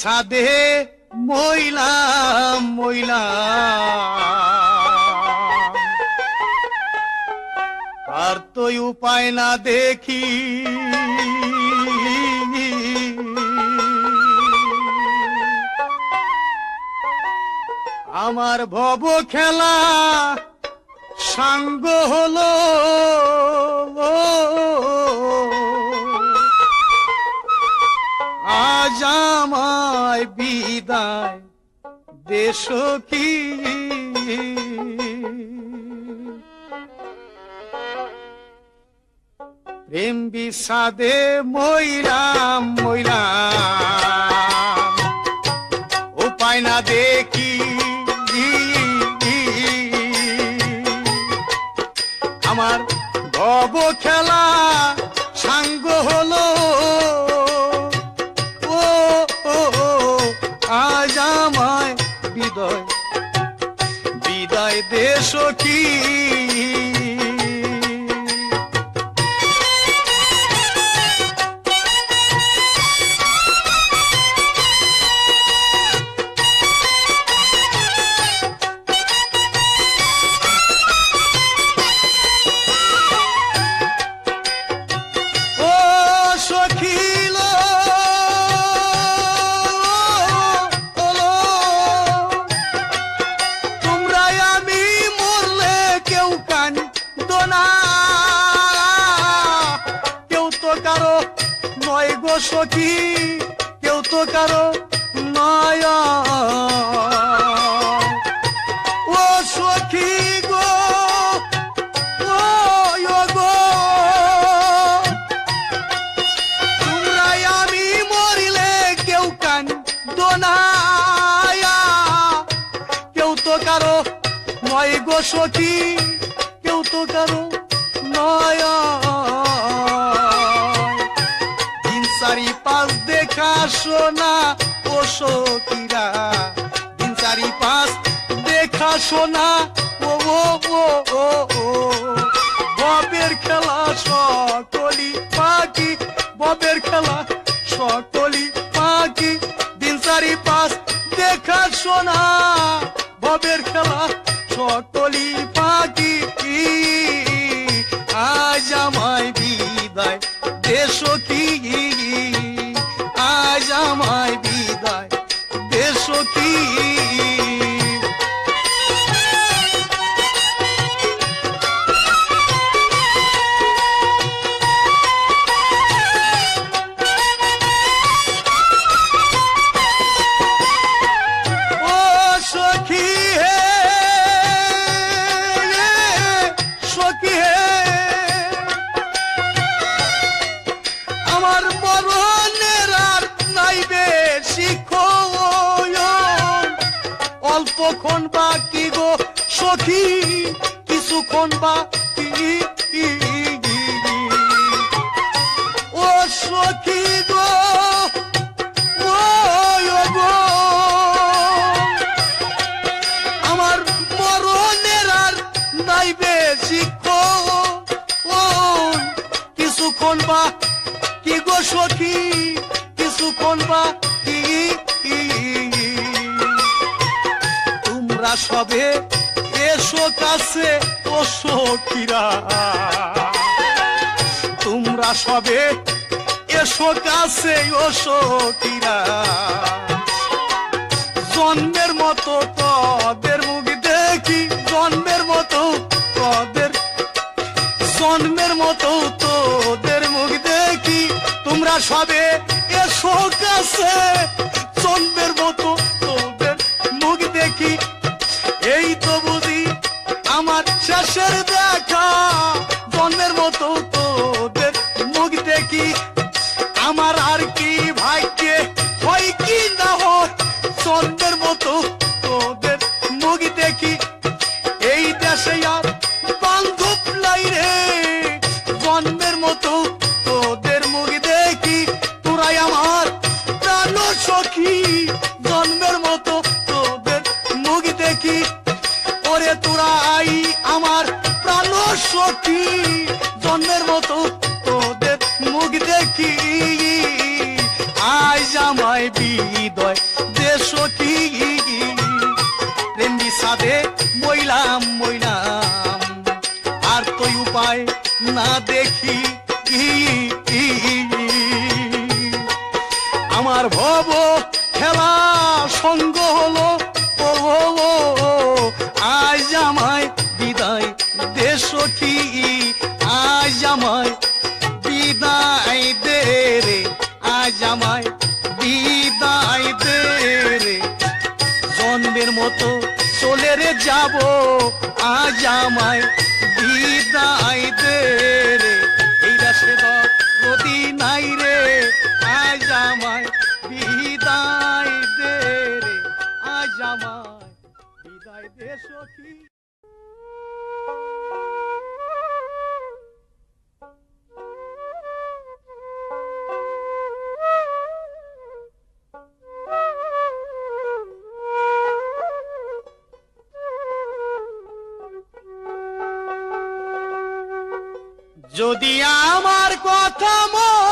সাদে মইলা মহিলা আর তো উপায় না দেখি। আমার ভব খেলা সাঙ্গ হলো। বিদায় দেশ কি প্রেম বিষাদে মইরাম মইরাম। উপায় না দেখি আমার ভব খেলা বিদায় দেশ কি সখী কেউ তো কারও নয় ও সখী গো? গো। তোমরাই আমি মরিলে কেউ কান দোনায়া কেউ তো কারও নয় গো সখী। কেউ তো কারও নয় শোনা ও সখীরা চারি পাঁচ ও ও ও ও ও। খেলা সকলি পাখি, ববের খেলা সকলি পাখি। দিন চারি পাঁচ খেলা সকলি পাখি। আজ আমায় বিদায় দেশ অল্পক্ষণ বাকি গো সখী? কিছুক্ষণ বাকি। ও সখী গো আমার কিছুক্ষণ বা কি গো সখী, কিছুক্ষণ বা কি তোমরা সবে, এসো কাছে ও সখীরা তোমরা সবে, এসো কাছে ও সখীরা জন্মের মতো তোদের মুখ দেখি, জন্মের মতো তোদের জন্মের মতো তোদের মুখ দেখি। তোমরা সবে, এসো কাছে সখী জন্মের মতো তোদের মুখ দেখি। আজ আমায় বি হৃদয় দেশ কি? প্রেম বিষাদে মইলাম মইলাম। আর তো উপায় না দেখি। জন্মের মতো চলে রে যাব আজ আমায় বিদায় দে রে। এই রাশে নদী যদি আমার কথা মন